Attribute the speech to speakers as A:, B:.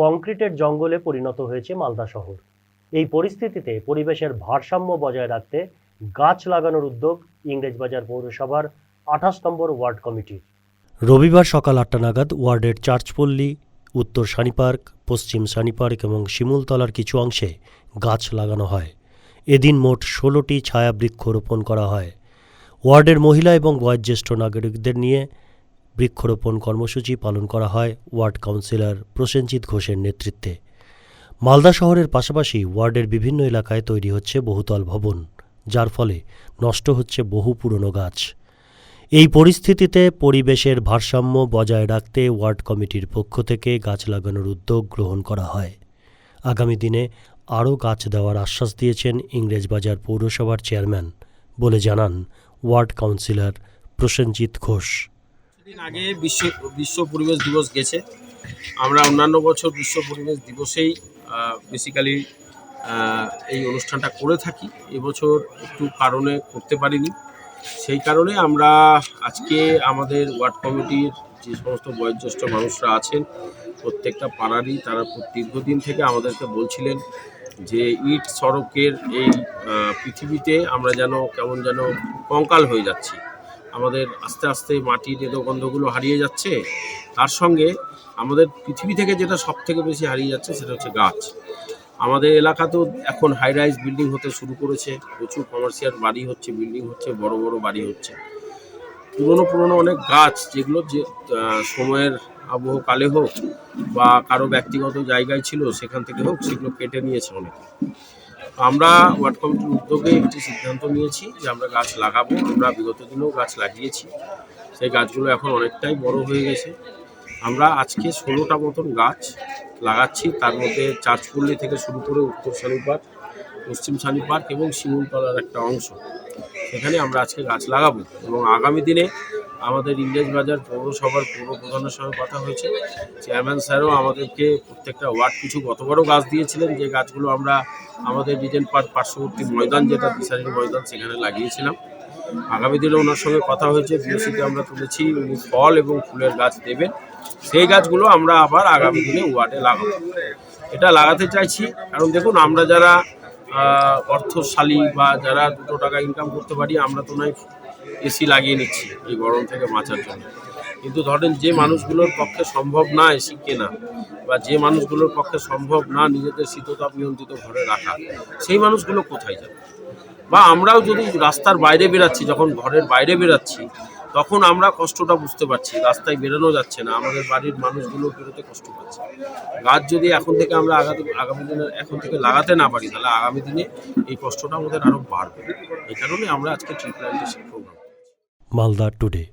A: কংক্রিটের জঙ্গলে পরিণত হয়েছে মালদা শহর। এই পরিস্থিতিতে পরিবেশের ভারসাম্য বজায় রাখতে গাছ লাগানোর উদ্যোগ ইংরেজবাজার পৌরসভার আঠাশ নম্বর ওয়ার্ড কমিটির। রবিবার সকাল আটটা নাগাদ ওয়ার্ডের চার্চপল্লী, উত্তর সানি পার্ক, পশ্চিম সানি পার্ক এবং শিমুলতলার কিছু অংশে গাছ লাগানো হয়। এদিন মোট ষোলোটি ছায়া বৃক্ষরোপণ করা হয়। ওয়ার্ডের মহিলা এবং বয়োজ্যেষ্ঠ নাগরিকদের নিয়ে বৃক্ষরোপণ কর্মসূচি পালন করা হয় ওয়ার্ড কাউন্সিলর প্রসেনজিৎ ঘোষের নেতৃত্বে। মালদা শহরের পাশাপাশি ওয়ার্ডের বিভিন্ন এলাকায় তৈরি হচ্ছে বহুতল ভবন, যার ফলে নষ্ট হচ্ছে বহু পুরনো গাছ। এই পরিস্থিতিতে পরিবেশের ভারসাম্য বজায় রাখতে ওয়ার্ড কমিটির পক্ষ থেকে গাছ লাগানোর উদ্যোগ গ্রহণ করা হয়। আগামী দিনে আরও গাছ দেওয়ার আশ্বাস দিয়েছেন ইংরেজবাজার পৌরসভার চেয়ারম্যান বলে জানান ওয়ার্ড কাউন্সিলর প্রসেনজিৎ ঘোষ।
B: দিন আগে বিশ্ব বিশ্ব পরিবেশ দিবস গেছে। আমরা অন্যান্য বছর বিশ্ব পরিবেশ দিবসেই বেসিক্যালি এই অনুষ্ঠানটা করে থাকি। এবছর একটু কারণে করতে পারিনি। সেই কারণে আমরা আজকে আমাদের ওয়ার্ড কমিটির যে সমস্ত বয়োজ্যেষ্ঠ মানুষরা আছেন, প্রত্যেকটা পাড়ারই তারা দীর্ঘদিন থেকে আমাদেরকে বলছিলেন যে ইট সড়কের এই পৃথিবীতে আমরা যেন কেমন যেন কঙ্কাল হয়ে যাচ্ছি। আমাদের আস্তে আস্তে মাটির এদোগন্ধগুলো হারিয়ে যাচ্ছে, তার সঙ্গে আমাদের পৃথিবী থেকে যেটা সব থেকে বেশি হারিয়ে যাচ্ছে সেটা হচ্ছে গাছ। আমাদের এলাকাতেও এখন হাই রাইজ বিল্ডিং হতে শুরু করেছে, প্রচুর কমার্শিয়াল বাড়ি হচ্ছে বিল্ডিং হচ্ছে, বড় বড় বাড়ি হচ্ছে। পুরনো পুরনো অনেক গাছ যেগুলো যে সময়ের আবহ কালে হোক বা কারও ব্যক্তিগত জায়গায় ছিল, সেখান থেকে হোক, সেগুলো কেটে নিয়েছে অনেকে। আমরা ওয়ার্ড কমিটির উদ্যোগে একটি সিদ্ধান্ত নিয়েছি যে আমরা গাছ লাগাবো। আমরা বিগত দিনেও গাছ লাগিয়েছি। সেই গাছগুলো এখন অনেকটাই বড় হয়ে গেছে। আমরা আজকে ষোলোটা মতন গাছ লাগাচ্ছি। তার মধ্যে চার্চপল্লী থেকে শুরু করে উত্তর শানি পার্ক পশ্চিম শানি পার্ক এবং শিমুলতলার একটা অংশ। সেখানে আমরা আজকে গাছ লাগাবো এবং আগামী দিনে আমাদের ইংরেজ বাজার পৌরসভার পৌর প্রধানের সঙ্গে কথা হয়েছে। চেয়ারম্যান স্যারও আমাদেরকে প্রত্যেকটা ওয়ার্ড কিছু গতবারও গাছ দিয়েছিলেন, যে গাছগুলো আমরা আমাদের রিজেন্ট পার্ক পার্শ্ববর্তী ময়দান, যেটা দিশারির ময়দান, সেখানে লাগিয়েছিলাম। আগামী দিনে ওনার সঙ্গে কথা হয়েছে বিওসিতে আমরা তুলেছি, উনি ফল এবং ফুলের গাছ দেবেন। সেই গাছগুলো আমরা আবার আগামী দিনে ওয়ার্ডে লাগাবো। এটা লাগাতে চাইছি, কারণ দেখুন, আমরা যারা অর্থশালী বা যারা দুটো টাকা ইনকাম করতে পারি, আমরা তো নয় এসি লাগিয়ে নিচ্ছি এই গরম থেকে বাঁচার জন্য। কিন্তু ধরেন যে মানুষগুলোর পক্ষে সম্ভব না এসি কেনা, বা যে মানুষগুলোর পক্ষে সম্ভব না নিজেদের শীততাপ নিয়ন্ত্রিত ঘরে রাখা, সেই মানুষগুলো কোথায় যাবে? বা আমরাও যদি রাস্তার বাইরে বেরাচ্ছি, যখন ঘরের বাইরে বেরাচ্ছি, তখন আমরা কষ্টটা বুঝতে পারছি, রাস্তায় বেরোনো যাচ্ছে না, আমাদের বাড়ির মানুষগুলো বেরোতে কষ্ট পাচ্ছে। গাছ যদি এখন থেকে আমরা আগামী আগামী দিনে এখন থেকে লাগাতে না পারি, তাহলে আগামী দিনে এই কষ্টটা আমাদের আরও বাড়বে। এই কারণে আমরা আজকে ট্রি প্ল্যান্টেশন
A: Malda today.